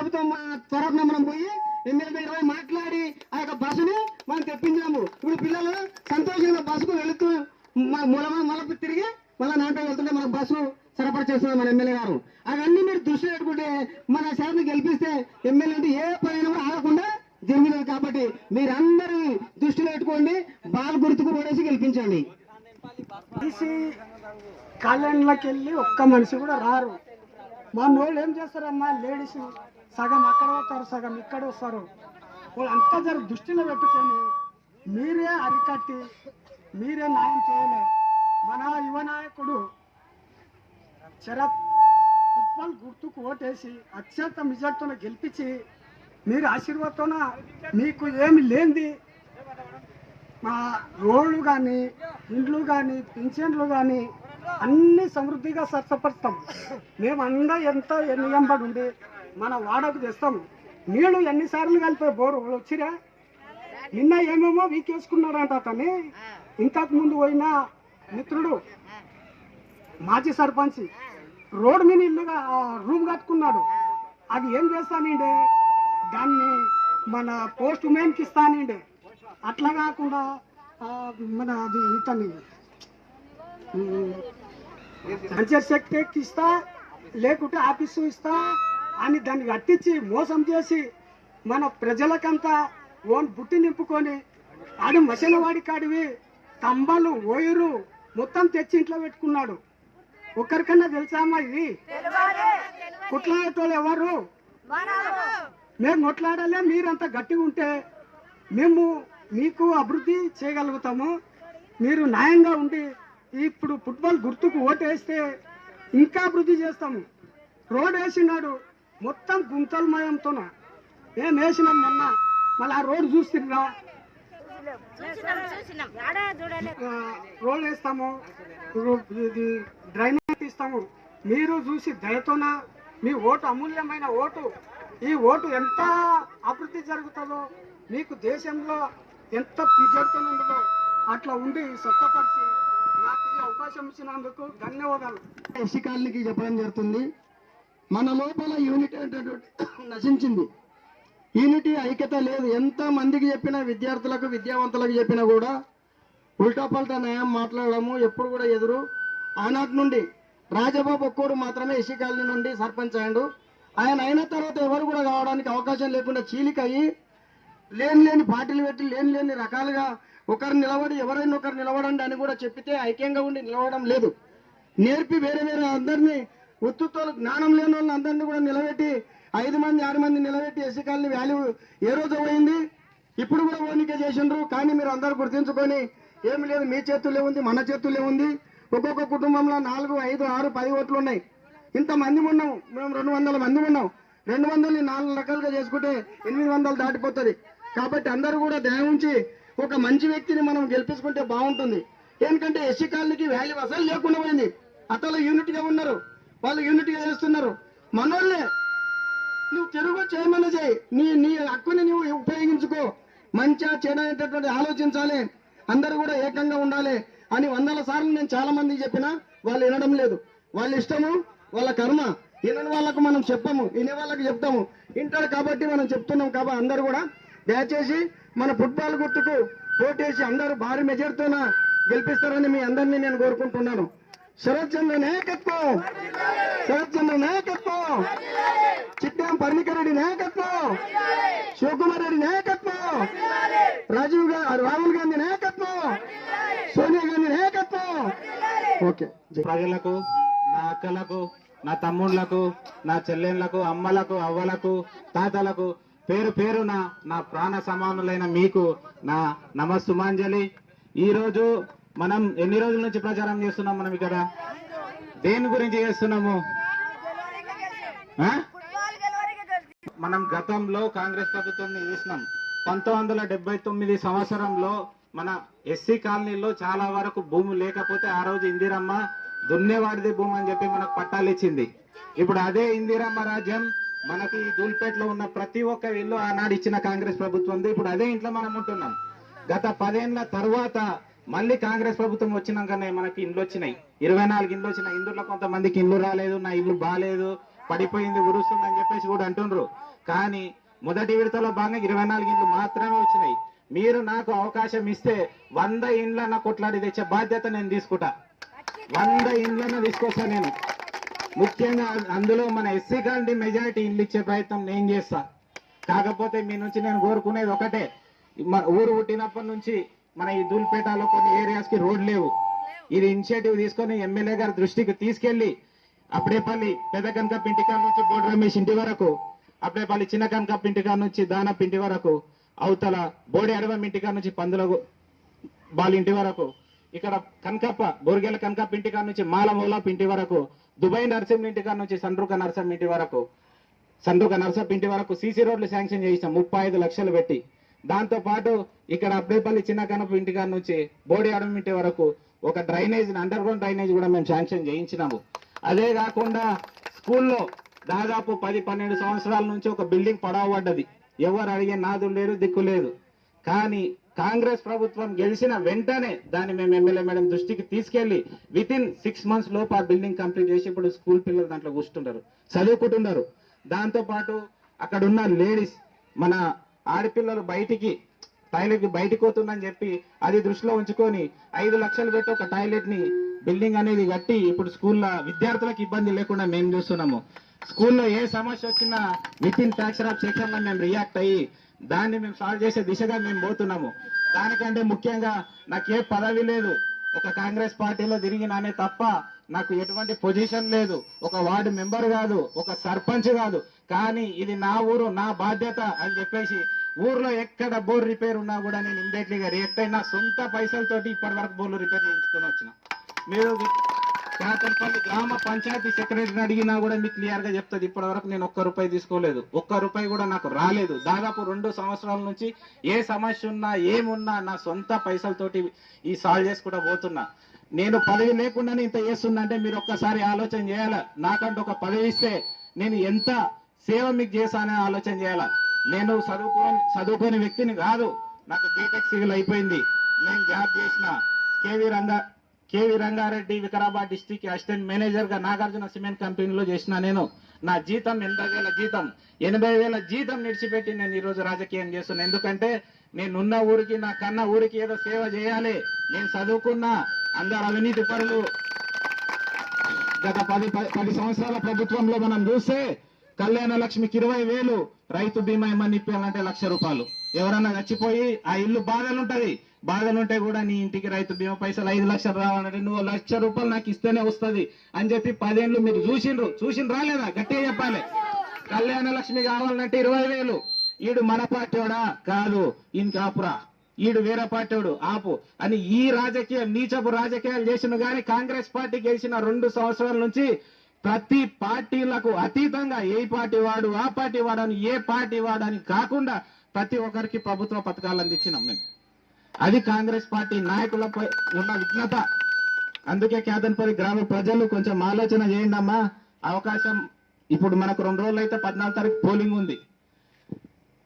ప్రభుత్వం త్వరగా మనం పోయి ఎమ్మెల్యే ఇరవై మాట్లాడి ఆ యొక్క బస్సుని మనం తెప్పించాము ఇప్పుడు పిల్లలు సంతోషంగా బస్సుకు వెళుతూ మూలమా మూల తిరిగి మళ్ళీ నాటో వెళ్తుంటే మన బస్సు సరఫరా చేస్తున్నారు మన ఎమ్మెల్యే గారు. అవన్నీ మీరు దృష్టిలో పెట్టుకుంటే మన సార్ని గెలిపిస్తే ఎమ్మెల్యే అంటే ఏ పైన కూడా ఆగకుండా జరుగుతుంది కాబట్టి మీరందరూ దృష్టిలో పెట్టుకోండి బాల్ గుర్తుకు పడేసి గెలిపించండి. తీసి వెళ్ళి ఒక్క మనిషి కూడా రారు. మా వాళ్ళు ఏం చేస్తారమ్మా లేడీస్ సగం అక్కడ వస్తారు సగం ఇక్కడ వస్తారు. వాళ్ళంతా జర దృష్టిలో పెట్టుకొని మీరే అరికట్టి మీరే న్యాయం చేయలే. మన యువ నాయకుడు శరత్ ఫుట్బాల్ గుర్తుకు ఓటేసి అత్యంత మెజార్టీతో గెలిపించి మీరు ఆశీర్వాదంతోన మీకు ఏమి లేనిది మా రోడ్లు కానీ ఇండ్లు కానీ పింఛన్లు కానీ అన్ని సమృద్ధిగా సరసపరుస్తాం. మేము ఎంత నియంబడి ఉండి మన వాడకు తెస్తాం. నీళ్ళు ఎన్నిసార్లు కలిపే బోరు? వచ్చిరా? నిన్న ఏమేమో వీకేసుకున్నాడంట అతన్ని. ఇంతకు ముందు పోయిన మిత్రుడు మాజీ సర్పంచ్ రోడ్ మీద ఇల్లుగా రూమ్ కట్టుకున్నాడు. అది ఏం చేస్తానండి? దాన్ని మన పోస్ట్ మ్యాన్కి ఇస్తానండి. అట్లా కాకుండా మన అది ఇతని పంచాయత్ సెక్రటరీకి ఇస్తా లేకుంటే ఆఫీసు ఇస్తా అని దాన్ని కట్టించి మోసం చేసి మన ప్రజలకంతా ఓన్ బుట్టి నింపుకొని ఆడు మసలవాడి కాడివి తంబాలు ఓయరు మొత్తం తెచ్చి ఇంట్లో పెట్టుకున్నాడు. ఒక్కరికన్నా తెలుసామా ఇది? కుట్లాడేటోళ్ళు ఎవరు? మేము కొట్లాడాలే మీరంతా గట్టిగా ఉంటే మేము మీకు అభివృద్ధి చేయగలుగుతాము. మీరు న్యాయంగా ఉండి ఇప్పుడు ఫుట్బాల్ గుర్తుకు ఓటేస్తే ఇంకా అభివృద్ధి చేస్తాము. రోడ్ వేసినాడు మొత్తం గుంతలమయంతోన? ఏం వేసినాం మొన్న? మళ్ళీ ఆ రోడ్డు చూస్తున్నా రోడ్ వేస్తాము. ఇది డ్రైనేజ్ తీస్తాము మీరు చూసి దయతోన మీ ఓటు అమూల్యమైన ఓటు. ఈ ఓటు ఎంత అభివృద్ధి జరుగుతుందో మీకు దేశంలో ఎంత జరుగుతుందో అట్లా ఉండి స్వస్థపరిచి నాకు ఈ అవకాశం ఇచ్చినందుకు ధన్యవాదాలు. ఎస్సీ కాలనీకి చెప్పడం జరుగుతుంది. మన లోపల యూనిటీ అనేటటువంటి నశించింది. యూనిటీ ఐక్యత లేదు. ఎంత మందికి చెప్పినా విద్యార్థులకు విద్యావంతులకు చెప్పినా కూడా ఉల్టా పల్టా న్యాయం మాట్లాడము ఎప్పుడు కూడా ఎదురు. ఆనాటి నుండి రాజబాబు ఒక్కడు మాత్రమే ఇసి కాలనీ నుండి సర్పంచ్ అయ్యాడు. ఆయన అయిన తర్వాత ఎవరు కూడా కావడానికి అవకాశం లేకుండా చీలికయ్యి లేని లేని పార్టీలు పెట్టి లేని లేని రకాలుగా ఒకరు నిలబడి ఎవరైనా ఒకరు నిలబడండి అని కూడా చెప్పితే ఐక్యంగా ఉండి నిలవడం లేదు. నేర్పి వేరే వేరే అందరినీ ఉత్తుతోలు జ్ఞానం లేని వాళ్ళని అందరినీ కూడా నిలబెట్టి ఐదు మంది ఆరు మంది నిలబెట్టి ఎస్సీ కాలనీ వాల్యూ ఏ రోజు పోయింది? ఇప్పుడు కూడా ఓనికే చేసిండ్రు. కానీ మీరు అందరూ గుర్తించుకొని ఏమి లేదు మీ చేతుల్లో ఉంది మన చేతుల్లో ఉంది. ఒక్కొక్క కుటుంబంలో నాలుగు ఐదు ఆరు పది ఓట్లు ఉన్నాయి. ఇంత మంది ఉన్నాం. మేము రెండు వందల మంది ఉన్నాం. రెండు వందలు నాలుగు రకాలుగా చేసుకుంటే ఎనిమిది వందలు దాటిపోతుంది. కాబట్టి అందరూ కూడా దయ ఉంచి ఒక మంచి వ్యక్తిని మనం గెలిపించుకుంటే బాగుంటుంది. ఎందుకంటే ఎస్సీ కాలనీకి వాల్యూ అసలు లేకుండా పోయింది. అతను యూనిట్గా ఉన్నారు. వాళ్ళు యూనిట్గా చేస్తున్నారు. మనోళ్ళే నువ్వు చెరువు చేయమని చేయి. నీ నీ హక్కుని నువ్వు ఉపయోగించుకో. మంచిగా చేయడానికి ఆలోచించాలి. అందరూ కూడా ఏకంగా ఉండాలి అని వందల సార్లు నేను చాలా మందికి చెప్పినా వాళ్ళు వినడం లేదు. వాళ్ళ ఇష్టము వాళ్ళ కర్మ. వినని వాళ్ళకు మనం చెప్పము వినే వాళ్ళకి చెప్తాము. వింటాడు కాబట్టి మనం చెప్తున్నాం కాబట్టి అందరూ కూడా దయచేసి మన ఫుట్బాల్ గుర్తుకు పోటేసి అందరూ భారీ మెజార్టీతోన గెలిపిస్తారని మీ అందరినీ నేను కోరుకుంటున్నాను. శరత్ చంద్ర నాయకత్వం! శరత్ చంద్ర నాయకత్వం! చిట్టాం పర్ణికరెడ్డి నాయకత్వం! శివకుమార్ రెడ్డి నాయకత్వం! రాజీవ్ గాంధీ రాహుల్ గాంధీ నాయకత్వం! సోనియా గాంధీ నాయకత్వం! ఓకే ప్రజలకు నా అక్కలకు నా తమ్ముళ్ళకు నా చెల్లెళ్ళకు అమ్మలకు అవ్వలకు తాతలకు పేరు పేరున నా ప్రాణ సమానులైన మీకు నా నమస్సుమాంజలి. ఈరోజు మనం ఎన్ని రోజుల నుంచి ప్రచారం చేస్తున్నాం మనం ఇక్కడ? దేని గురించి చేస్తున్నాము? మనం గతంలో కాంగ్రెస్ ప్రభుత్వం చూసినాం. పంతొమ్మిది వందల తొమ్మిది సంవత్సరంలో మన ఎస్సీ కాలనీలో చాలా వరకు భూమి లేకపోతే ఆ రోజు ఇందిరమ్మ దున్నేవాడిది భూమి అని చెప్పి మనకు పట్టాలు ఇచ్చింది. ఇప్పుడు అదే ఇందిరమ్మ రాజ్యం మనకి దూల్పేటలో ఉన్న ప్రతి ఒక్క ఇల్లు ఆనాడు ఇచ్చిన కాంగ్రెస్ ప్రభుత్వం ఇప్పుడు అదే ఇంట్లో మనం ఉంటున్నాం. గత పదేళ్ళ తర్వాత మళ్ళీ కాంగ్రెస్ ప్రభుత్వం వచ్చినాకనే మనకి ఇండ్లు వచ్చినాయి. ఇరవై నాలుగు ఇండ్లు వచ్చినాయి. ఇందులో కొంతమందికి ఇండ్లు రాలేదు నా ఇల్లు బాగాలేదు పడిపోయింది ఉరుస్తుందని చెప్పేసి కూడా అంటుండ్రు. కానీ మొదటి విడతలో భాగంగా ఇరవై నాలుగు ఇండ్లు మాత్రమే వచ్చినాయి. మీరు నాకు అవకాశం ఇస్తే వంద ఇండ్లన్న కొట్లాడి తెచ్చే బాధ్యత నేను తీసుకుంటా. వంద ఇండ్లన్న తీసుకొస్తా నేను. ముఖ్యంగా అందులో మన ఎస్సీ కాలనీ మెజారిటీ ఇల్లు ఇచ్చే ప్రయత్నం నేను చేస్తా. కాకపోతే మీ నుంచి నేను కోరుకునేది ఒకటే. ఊరు పుట్టినప్పటి నుంచి మన ఈ దూల్పేటలో కొన్ని ఏరియాస్కి రోడ్ లేవు. ఇది ఇనిషియేటివ్ తీసుకొని ఎమ్మెల్యే గారి దృష్టికి తీసుకెళ్ళి అప్పుడేపల్లి పెద్ద కనకప్ ఇంటికాడ నుంచి బోర్డు రమేష్ ఇంటి వరకు అప్పుడేపల్లి చిన్న కనకప్ ఇంటికాడ నుంచి దానప్ ఇంటి వరకు అవతల బోడి అడవం ఇంటికాడ నుంచి పందుల వాళ్ళ ఇంటి వరకు ఇక్కడ కనకప్ప బొరిగెల కనకప్ప ఇంటికాడ నుంచి మాల ఇంటి వరకు దుబాయ్ నర్సింహ ఇంటికాడ నుంచి సండ్రుక నర్సం ఇంటి వరకు సండ్రుక నర్సప్ ఇంటి వరకు సీసీ రోడ్లు శాంక్షన్ చేయిస్తాం. ముప్పై ఐదు లక్షలు పెట్టి. దాంతో పాటు ఇక్కడ అబ్బేపల్లి చిన్న కనప ఇంటికాడ నుంచి బోడి అడవి వరకు ఒక డ్రైనేజ్ అండర్ గ్రౌండ్ డ్రైనేజ్ కూడా మేము శాంక్షన్ చేయించినాము. అదే కాకుండా స్కూల్లో దాదాపు పది పన్నెండు సంవత్సరాల నుంచి ఒక బిల్డింగ్ పడవబడ్డది ఎవరు అడిగే నాదు లేరు దిక్కు లేదు. కానీ కాంగ్రెస్ ప్రభుత్వం గెలిచిన వెంటనే దాన్ని మేము ఎమ్మెల్యే మేడం దృష్టికి తీసుకెళ్ళి విత్ ఇన్ సిక్స్ మంత్స్ లోపు ఆ బిల్డింగ్ కంప్లీట్ చేసి ఇప్పుడు స్కూల్ పిల్లలు దాంట్లో కూర్చుంటారు చదువుకుంటున్నారు. దాంతో పాటు అక్కడ ఉన్న లేడీస్ మన ఆడపిల్లలు బయటికి టాయిలెట్కి బయటికి పోతుందని చెప్పి అది దృష్టిలో ఉంచుకొని ఐదు లక్షలు పెట్టి ఒక టాయిలెట్ని బిల్డింగ్ అనేది కట్టి ఇప్పుడు స్కూల్లో విద్యార్థులకు ఇబ్బంది లేకుండా మేము చూస్తున్నాము. స్కూల్లో ఏ సమస్య వచ్చినా within fraction of section మేము రియాక్ట్ అయ్యి దాన్ని మేము సాల్వ్ చేసే దిశగా మేము పోతున్నాము. దానికంటే ముఖ్యంగా నాకు ఏ పదవి లేదు. ఒక కాంగ్రెస్ పార్టీలో తిరిగినానే తప్ప నాకు ఎటువంటి పొజిషన్ లేదు. ఒక వార్డు మెంబర్ కాదు ఒక సర్పంచ్ కాదు. కానీ ఇది నా ఊరు నా బాధ్యత అని చెప్పేసి ఊర్లో ఎక్కడ బోర్ రిపేర్ ఉన్నా కూడా నేను ఇమ్మీడియట్లీగా రియాక్ట్ అయిన సొంత పైసలతోటి ఇప్పటి వరకు బోర్లు రిపేర్ చేయించుకొని వచ్చిన. మీరు కాకంపల్లి గ్రామ పంచాయతీ సెక్రటరీని అడిగినా కూడా మీకు క్లియర్గా చెప్తుంది ఇప్పటి వరకు నేను ఒక్క రూపాయి తీసుకోలేదు. ఒక్క రూపాయి కూడా నాకు రాలేదు. దాదాపు రెండు సంవత్సరాల నుంచి ఏ సమస్య ఉన్నా ఏమున్నా నా సొంత పైసలతోటి ఈ సాల్వ్ చేసుకుంటా పోతున్నా. నేను పదవి లేకుండానే ఇంత చేస్తున్నా అంటే మీరు ఒక్కసారి ఆలోచన చేయాలా? నాకంటూ ఒక పదవి ఇస్తే నేను ఎంత సేవ మీకు చేశానని ఆలోచన చేయాలా? నేను చదువుకోని చదువుకోని వ్యక్తిని కాదు. నాకు బీటెక్ సివిల్ అయిపోయింది. నేను జాబ్ చేసిన K V Ranga K V Rangareddy Vikarabad district assistant మేనేజర్గా నాగార్జున సిమెంట్ కంపెనీలో చేసిన నేను. నా జీతం ఎనభై వేల జీతం. ఎనభై వేల జీతం నిడిచిపెట్టి నేను ఈరోజు రాజకీయం చేస్తున్నాను ఎందుకంటే నేనున్న ఊరికి నా కన్న ఊరికి ఏదో సేవ చేయాలి. నేను చదువుకున్నా అందరు అవినీతి పరులు. గత పది పది- పది సంవత్సరాల ప్రభుత్వంలో మనం చూస్తే కళ్యాణ లక్ష్మికి ఇరవై వేలు రైతు బీమా ఏమని ఇప్పాలంటే లక్ష రూపాయలు. ఎవరన్నా చచ్చిపోయి ఆ ఇల్లు బాధలుంటది. బాధలుంటే కూడా నీ ఇంటికి రైతు బీమా పైసలు ఐదు లక్షలు రావాలంటే నువ్వు లక్ష రూపాయలు నాకు ఇస్తేనే వస్తది అని చెప్పి పదేళ్ళు మీరు చూసిండ్రు. చూసిండ్రు రాలేదా? గట్టిగా చెప్పాలి. కళ్యాణ లక్ష్మి కావాలంటే ఇరవై వేలు. ఈడు మన పార్టీవాడా? కాదు. ఈయన ఈడు వేరే పార్టీవాడు ఆపు అని ఈ రాజకీయం నీచపు రాజకీయాలు చేసిన కానీ కాంగ్రెస్ పార్టీ గెలిచిన రెండు సంవత్సరాల నుంచి ప్రతి పార్టీలకు అతీతంగా ఏ పార్టీ వాడు ఆ పార్టీ వాడని ఏ పార్టీ వాడని అని కాకుండా ప్రతి ఒక్కరికి ప్రభుత్వ పథకాలు అందించినాం మేము. అది కాంగ్రెస్ పార్టీ నాయకులపై ఉన్న విఘ్నత. అందుకే కేదన్పల్లి గ్రామ ప్రజలు కొంచెం ఆలోచన చేయండి అమ్మా. అవకాశం ఇప్పుడు మనకు రెండు రోజులు అయితే పద్నాలుగు తారీఖు పోలింగ్ ఉంది.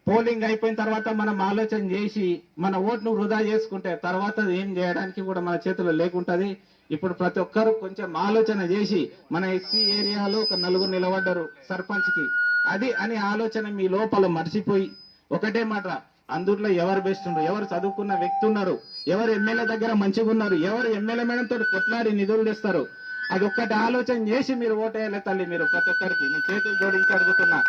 పోలింగ్ అయిపోయిన తర్వాత మనం ఆలోచన చేసి మన ఓటును వృధా చేసుకుంటే తర్వాత ఏం చేయడానికి కూడా మన చేతిలో లేకుంటది. ఇప్పుడు ప్రతి ఒక్కరు కొంచెం ఆలోచన చేసి మన ఎస్సీ ఏరియాలో ఒక నలుగురు నిలబడ్డారు సర్పంచ్కి అది అని ఆలోచన మీ లోపల మర్చిపోయి ఒకటే మాట అందులో ఎవరు బెస్ట్ ఉన్నారు? ఎవరు చదువుకున్న వ్యక్తి ఉన్నారు? ఎవరు ఎమ్మెల్యే దగ్గర మంచిగా ఉన్నారు? ఎవరు ఎమ్మెల్యే మేడం తోటి కొట్లాడి నిధులు తెస్తారు? అది ఒక్కటి ఆలోచన చేసి మీరు ఓటేయాలి తల్లి మీరు ప్రతి ఒక్కరికి. నేను చేతులు జోడించి అడుగుతున్నా.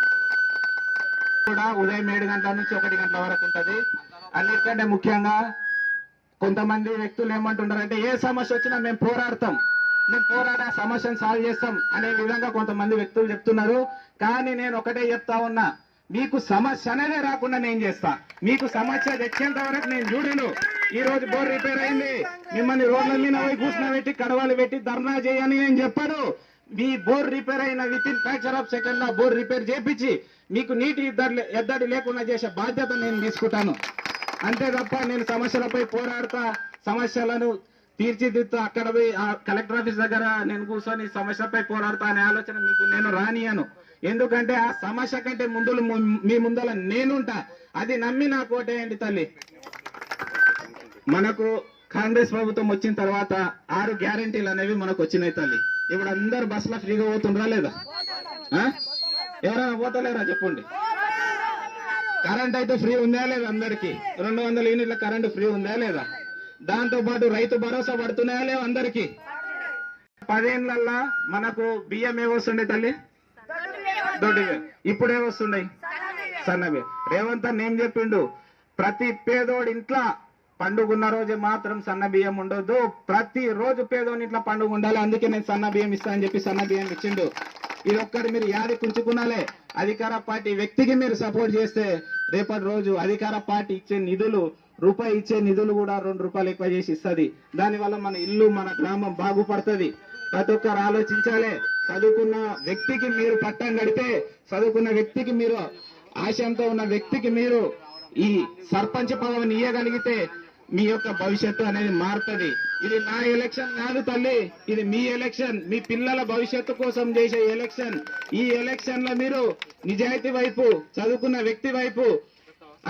కూడా ఉదయం ఏడు గంటల నుంచి ఒకటి గంటల వరకు ఉంటుంది. అన్నిటికంటే ముఖ్యంగా కొంతమంది వ్యక్తులు ఏమంటున్నారంటే ఏ సమస్య వచ్చినా మేము పోరాడతాం. మేము పోరాడే సమస్యను సాల్వ్ చేస్తాం అనే విధంగా కొంతమంది వ్యక్తులు చెప్తున్నారు. కానీ నేను ఒకటే చెప్తా ఉన్నా మీకు సమస్య అనేది రాకుండా నేను చేస్తా. మీకు సమస్య తెచ్చేంత వరకు నేను చూడను. ఈ రోజు బోర్ రిపేర్ అయింది. మిమ్మల్ని రోడ్ల మీద పోయి కూర్చున్న పెట్టి కడవలు పెట్టి ధర్నా చేయని నేను చెప్పాను. మీ బోర్ రిపేర్ అయిన విత్ ఇన్ ఫ్యాక్చర్ ఆఫ్ సెకండ్లో బోర్ రిపేర్ చేపించి మీకు నీటి ఇద్దరు ఎద్దడి లేకుండా చేసే బాధ్యత నేను తీసుకుంటాను. అంతే తప్ప నేను సమస్యలపై పోరాడతా సమస్యలను తీర్చిదిద్దుతా అక్కడ పోయి ఆ కలెక్టర్ ఆఫీస్ దగ్గర నేను కూర్చొని సమస్యపై పోరాడతా అనే ఆలోచన మీకు నేను రానియను ఎందుకంటే ఆ సమస్య కంటే ముందు మీ ముందల నేనుంటా. అది నమ్మి నా కోటేయండి తల్లి. మనకు కాంగ్రెస్ ప్రభుత్వం వచ్చిన తర్వాత ఆరు గ్యారంటీలు అనేవి మనకు వచ్చినాయి తల్లి. ఇప్పుడు అందరు బస్సులో ఫ్రీగా పోతుండ్రా లేదా? ఆ? ఎవరైనా పోతలేరా? చెప్పండి. కరెంట్ అయితే ఫ్రీ ఉందా లేదా అందరికి? రెండు వందల యూనిట్ల కరెంట్ ఫ్రీ ఉందా లేదా? దాంతో పాటు రైతు భరోసా పడుతున్నాయా లేవు అందరికి? పదేళ్ళల్లా మనకు బియ్యం ఏమొస్తుండే తల్లి? దొడ్డి ఇప్పుడే వస్తున్నాయి సన్నవి. రేవంత్ అన్న ఏం చెప్పిండు? ప్రతి పేదోడి ఇంట్లో పండుగ ఉన్న రోజు మాత్రం సన్న బియ్యం ఉండొద్దు. ప్రతి రోజు పేదోడి ఇంట్లో పండుగ ఉండాలి. అందుకే నేను సన్న బియ్యం ఇస్తా అని చెప్పి సన్న బియ్యం ఇచ్చిండు. ఇది ఒక్కటి మీరు యాది కుంచుకున్నాలే అధికార పార్టీ వ్యక్తికి మీరు సపోర్ట్ చేస్తే రేపటి రోజు అధికార పార్టీ ఇచ్చే నిధులు రూపాయి ఇచ్చే నిధులు కూడా రెండు రూపాయలు ఎక్కువ చేసి ఇస్తుంది. దానివల్ల మన ఇల్లు మన గ్రామం బాగుపడుతుంది. ప్రతి ఒక్కరు ఆలోచించాలి. చదువుకున్న వ్యక్తికి మీరు పట్టం కడితే చదువుకున్న వ్యక్తికి మీరు ఆశయంతో ఉన్న వ్యక్తికి మీరు ఈ సర్పంచ్ పదవిని ఇయ్యగలిగితే మీ యొక్క భవిష్యత్తు అనేది మారుతుంది. ఇది నా ఎలక్షన్ కాదు తల్లి. ఇది మీ ఎలక్షన్ మీ పిల్లల భవిష్యత్తు కోసం చేసే ఎలక్షన్ ఈ ఎలక్షన్లో మీరు నిజాయితీ వైపు చదువుకున్న వ్యక్తి వైపు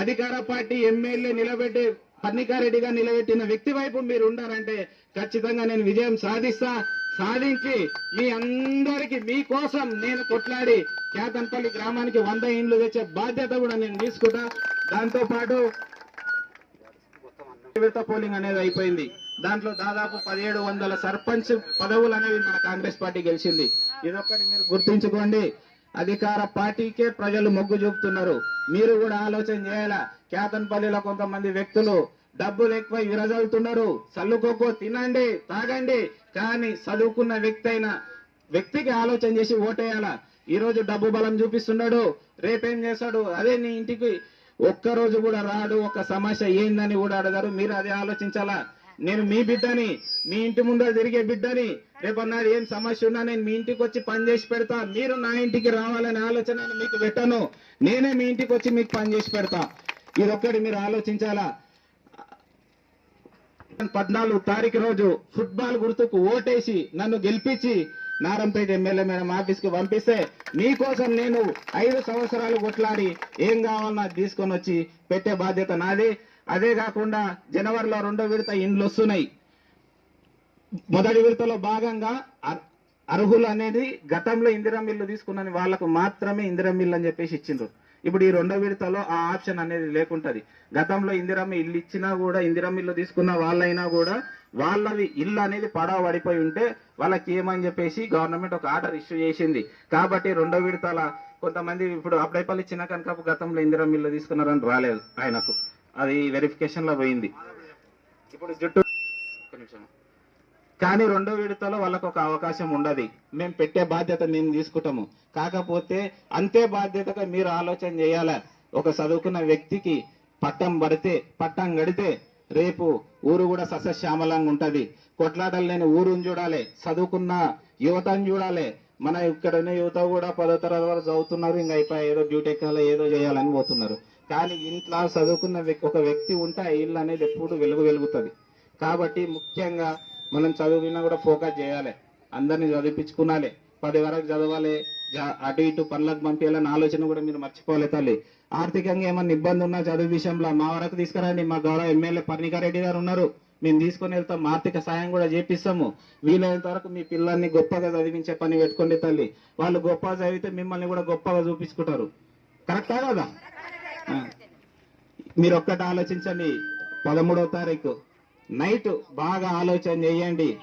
అధికార పార్టీ ఎమ్మెల్యే నిలబెట్టి పన్నికారెడ్డిగా నిలబెట్టిన వ్యక్తి వైపు మీరు ఉండాలంటే ఖచ్చితంగా నేను విజయం సాధిస్తా. సాధించి మీ అందరికి మీకోసం నేను కొట్లాడి కేతన్పల్లి గ్రామానికి వంద ఇండ్లు తెచ్చే బాధ్యత కూడా నేను తీసుకుంటా. దాంతో పాటు విడత పోలింగ్ అనేది అయిపోయింది. దాంట్లో దాదాపు పదిహేడు వందల సర్పంచ్ పదవులు అనేవి మన కాంగ్రెస్ పార్టీ గెలిచింది. ఇదొక్కటి మీరు గుర్తుంచుకోండి. అధికార పార్టీకే ప్రజలు మొగ్గు చూపుతున్నారు. మీరు కూడా ఆలోచన చేయాలా? కేతన్పల్లిలో కొంతమంది వ్యక్తులు డబ్బులు ఎక్కువ విరజల్తున్నారు చల్లుకోకో తినండి తాగండి. కానీ చదువుకున్న వ్యక్తి అయిన వ్యక్తికి ఆలోచన చేసి ఓటేయాలా? ఈ రోజు డబ్బు బలం చూపిస్తున్నాడు. రేపేం చేస్తాడు? అదే నీ ఇంటికి ఒక్క రోజు కూడా రాడు ఒక సమస్య ఏందని కూడా అడగారు. మీరు అది ఆలోచించాలా? నేను మీ బిడ్డని మీ ఇంటి ముందర తిరిగే బిడ్డని రేపన్నాడు ఏం సమస్య ఉన్నా నేను మీ ఇంటికి వచ్చి పని చేసి పెడతా. మీరు నా ఇంటికి రావాలనే ఆలోచన మీకు పెట్టను. నేనే మీ ఇంటికి వచ్చి మీకు పని చేసి పెడతా. ఇదొక్కటి మీరు ఆలోచించాలా? పద్నాలుగు తారీఖు రోజు ఫుట్బాల్ గుర్తుకు ఓటేసి నన్ను గెలిపించి నారంపేట ఎమ్మెల్యే మేడం ఆఫీస్కి పంపిస్తే మీకోసం నేను ఐదు సంవత్సరాలు కొట్లాడి ఏం కావాలన్నా తీసుకొని వచ్చి పెట్టే బాధ్యత నాది. అదే కాకుండా జనవరిలో రెండో విడత ఇండ్లు వస్తున్నాయి. మొదటి విడతలో భాగంగా అర్హులు అనేది గతంలో ఇందిరం ఇల్లు తీసుకున్న వాళ్ళకు మాత్రమే ఇందిరంమిల్లు అని చెప్పేసి ఇచ్చిండ్రు. ఇప్పుడు ఈ రెండో విడతలో ఆ ఆప్షన్ అనేది లేకుంటది. గతంలో ఇందిరమ్మ ఇల్లు ఇచ్చినా కూడా ఇందిరమ్మ ఇల్లు తీసుకున్న వాళ్ళైనా కూడా వాళ్ళవి ఇల్లు అనేది పడవ పడిపోయి ఉంటే వాళ్ళకి ఏమని చెప్పేసి గవర్నమెంట్ ఒక ఆర్డర్ ఇష్యూ చేసింది. కాబట్టి రెండో విడతల కొంతమంది ఇప్పుడు అప్పుడైపల్లి చిన్న కనకపు గతంలో ఇందిరమ్మ ఇల్లు తీసుకున్నారని రాలేదు ఆయనకు. అది వెరిఫికేషన్లో పోయింది. ఇప్పుడు జుట్టు నిమిషం. కానీ రెండో విడతలో వాళ్ళకు ఒక అవకాశం ఉండదు. మేము పెట్టే బాధ్యత మేము తీసుకుంటాము. కాకపోతే అంతే బాధ్యతగా మీరు ఆలోచన చేయాలా. ఒక చదువుకున్న వ్యక్తికి పట్టం పడితే పట్టం గడితే రేపు ఊరు కూడా సస్యశ్యామలంగా ఉంటుంది. కొట్లాటలు లేని ఊరుని చూడాలి చదువుకున్న యువతను చూడాలి. మన ఇక్కడ ఉన్న యువత కూడా పదో తరగతి వరకు చదువుతున్నారు ఇంకా అయిపోయి ఏదో డ్యూటీ ఎక్కాలి ఏదో చేయాలని పోతున్నారు. కానీ ఇంట్లో చదువుకున్న ఒక వ్యక్తి ఉంటే ఆ ఇల్లు అనేది ఎప్పుడు వెలుగు వెలుగుతుంది. కాబట్టి ముఖ్యంగా మనం చదువుకున్నా కూడా ఫోకస్ చేయాలి. అందరిని చదివించుకునాలి పది వరకు చదవాలి. జా- అటు ఇటు పనులకు పంపించాలని ఆలోచన కూడా మీరు మర్చిపోలే తల్లి. ఆర్థికంగా ఏమన్నా ఇబ్బంది ఉన్నా చదువు విషయంలో మా వరకు తీసుకురండి. మా గౌరవ ఎమ్మెల్యే పర్ణికారెడ్డి గారు ఉన్నారు. మేము తీసుకొని వెళ్తాం. ఆర్థిక సాయం కూడా చేపిస్తాము. వీలైనంత వరకు మీ పిల్లల్ని గొప్పగా చదివించే పని పెట్టుకోండి తల్లి. వాళ్ళు గొప్పగా చదివితే మిమ్మల్ని కూడా గొప్పగా చూపించుకుంటారు. కరెక్టా కదా? మీరు ఒక్కటి ఆలోచించండి. పదమూడవ తారీఖు నైట్ బాగా ఆలోచన చేయండి.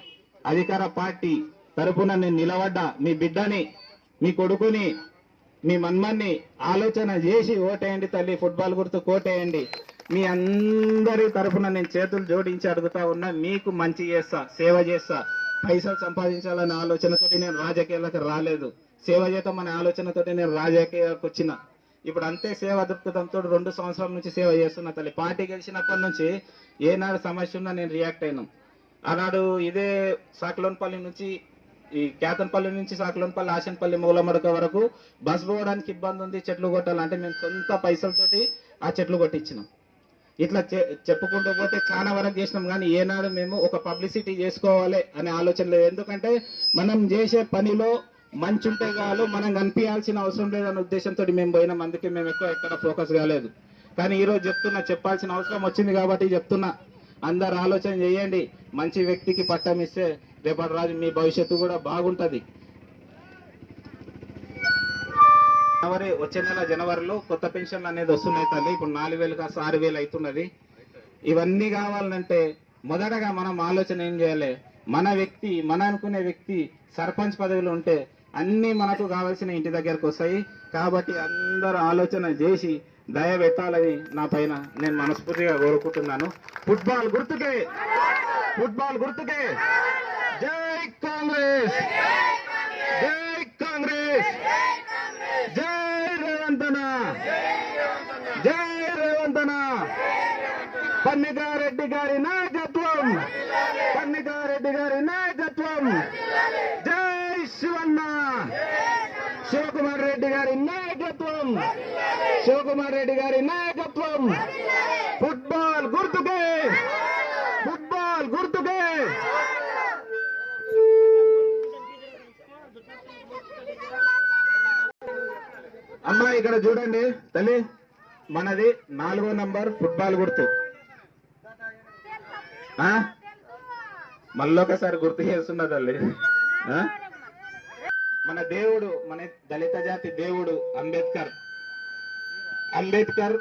అధికార పార్టీ తరపున నేను నిలబడ్డా మీ బిడ్డని మీ కొడుకుని మీ మన్మన్ని ఆలోచన చేసి ఓటేయండి తల్లి ఫుట్బాల్ గుర్తు కోటేయండి. మీ అందరి తరపున నేను చేతులు జోడించి అడుగుతా ఉన్నా మీకు మంచి చేస్తా సేవ చేస్తా. పైసలు సంపాదించాలనే ఆలోచనతోటి నేను రాజకీయాలకు రాలేదు. సేవ చేద్దామనే ఆలోచనతోటి నేను రాజకీయాలకు వచ్చిన. ఇప్పుడు అంతే సేవ దృక్పథంతో రెండు సంవత్సరాల నుంచి సేవ చేస్తున్నా తల్లి. పార్టీ గెలిచినప్పటి నుంచి ఏనాడు సమస్య ఉన్నా నేను రియాక్ట్ అయినాం. ఆనాడు ఇదే సాకలోన్పల్లి నుంచి ఈ కేతన్పల్లి నుంచి సాకలోన్పల్లి ఆశన్పల్లి మూలమడక వరకు బస్ పోవడానికి ఇబ్బంది ఉంది చెట్లు కొట్టాలంటే మేము సొంత పైసలతోటి ఆ చెట్లు కొట్టించినాం. ఇట్లా చె- చెప్పుకుంటూ పోతే చాలా వరకు చేసినాం కానీ ఏనాడు మేము ఒక పబ్లిసిటీ చేసుకోవాలి అనే ఆలోచన లేదు. ఎందుకంటే మనం చేసే పనిలో మంచి ఉంటే కాదు మనం కనిపించాల్సిన అవసరం లేదన్న ఉద్దేశంతో మేము పోయినాం. అందుకే మేము ఎక్కువ ఎక్కడ ఫోకస్ కాలేదు. కానీ ఈరోజు చెప్తున్నా చెప్పాల్సిన అవసరం వచ్చింది కాబట్టి చెప్తున్నా. అందరు ఆలోచన చేయండి. మంచి వ్యక్తికి పట్టం ఇస్తే రేపటి రాజు మీ భవిష్యత్తు కూడా బాగుంటుంది. జనవరి వచ్చే నెల జనవరిలో కొత్త పెన్షన్లు అనేది వస్తున్నాయి తల్లి. ఇప్పుడు నాలుగు వేలు కాస్త ఆరు వేలు అవుతున్నది. ఇవన్నీ కావాలంటే మొదటగా మనం ఆలోచన ఏం చేయాలి? మన వ్యక్తి మన అనుకునే వ్యక్తి సర్పంచ్ పదవిలో ఉంటే అన్ని మనకు కావాల్సిన ఇంటి దగ్గరకు వస్తాయి. కాబట్టి అందరూ ఆలోచన చేసి దయ పెట్టాలని నా పైన నేను మనస్ఫూర్తిగా కోరుకుంటున్నాను. ఫుట్బాల్ గుర్తుకే. ఫుట్బాల్ గుర్తుకే. జై కాంగ్రెస్ జై కాంగ్రెస్ జై రేవంతన జై రేవంతన పన్నికారెడ్డి గారి నాయకత్వం పన్నికారెడ్డి గారి నాయకత్వం జై శివన్న శివకుమార్ రెడ్డి గారి నాయకత్వం శివకుమార్ రెడ్డి గారి నాయకత్వం. ఫుట్బాల్ గుర్తుకే. ఫుట్బాల్ గుర్తుకే. అమ్మా ఇక్కడ చూడండి తల్లి మనది నాలుగో నంబర్ ఫుట్బాల్ గుర్తు. ఆ? మళ్ళొకసారి గుర్తు చేస్తున్నా తల్లి. ఆ? మన దేవుడు మన దళిత జాతి దేవుడు అంబేద్కర్. అంబేద్కర్